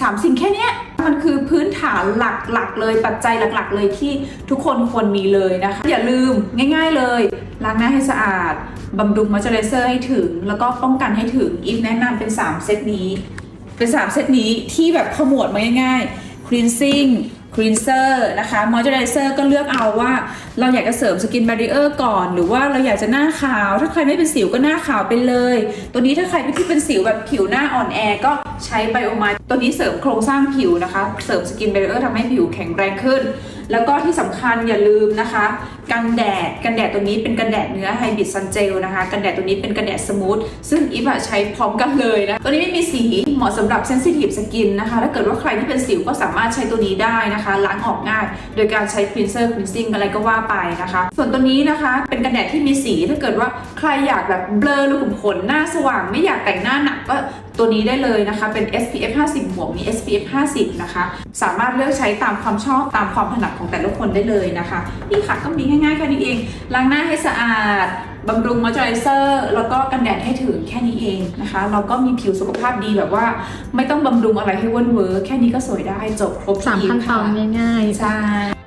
สามสิ่งแค่นี้มันคือพื้นฐานหลักๆ เลยปัจจัยหลัก ๆ เลยที่ทุกคนควรมีเลยนะคะ อย่าลืมง่าย ๆเลยล้างหน้าให้สะอาดบำรุงมอยเจอไรเซอร์ให้ถึง แล้วก็ป้องกันให้ถึงอีฟแนะนำเป็น 3 เซตนี้ เป็น 3 เซตนี้ที่แบบขมวดมาง่ายๆ cleansing cleanser นะคะ moisturizer ก็เลือกเอาว่า เราอยากจะเสริมสกิน barrier ก่อน หรือว่าเราอยากจะหน้าขาว ถ้าใครไม่เป็นสิวก็หน้าขาวไปเลย ตัวนี้ถ้าใครที่เป็นสิวแบบผิวหน้าอ่อนแอก็ใช้ไบโอมาตัวนี้เสริมโครงสร้างผิวนะคะ เสริมสกิน barrier ทำให้ผิวแข็งแรงขึ้น แล้วก็ที่สำคัญอย่าลืมนะคะ กันแดดกันแดดตัวนี้เป็นกันแดดเนื้อไฮบริดซันเจลนะคะ กันแดดตัวนี้เป็นกันแดดสมูทซึ่งอีฟใช้พร้อมกันเลยนะตัวนี้ไม่มีสี เหมาะสำหรับเซนซิทีฟสกินนะคะ ถ้าเกิดว่าใครที่เป็นสิวก็สามารถใช้ตัวนี้ได้นะคะ ล้างออกง่าย โดยการใช้คลีนเซอร์คลีนซิ่งอะไรก็ว่าไปนะคะ ส่วนตัวนี้นะคะ เป็นกันแดดที่มีสี ถ้าเกิดว่าใครอยากแบบเบลอรูขุมขนหน้าสว่าง ไม่อยากแต่งหน้าหนักก็ตัวนี้ได้เลยนะคะ เป็น SPF 50 บวกมี SPF 50 นะคะ สามารถเลือกใช้ตามความชอบตามความถนัดของแต่ละคนได้เลยนะคะ นี่ค่ะก็มีง่ายๆแค่นี้เอง ล้างหน้าให้สะอาด บำรุงมอยเจอไรเซอร์แล้วก็กันแดดให้ถึงแค่นี้เองนะคะ เราก็มีผิวสุขภาพดีแบบว่า ไม่ต้องบำรุงอะไรให้เว่นเวอร์แค่นี้ก็สวยได้จบครบสามขั้นตอนค่ะง่ายใช่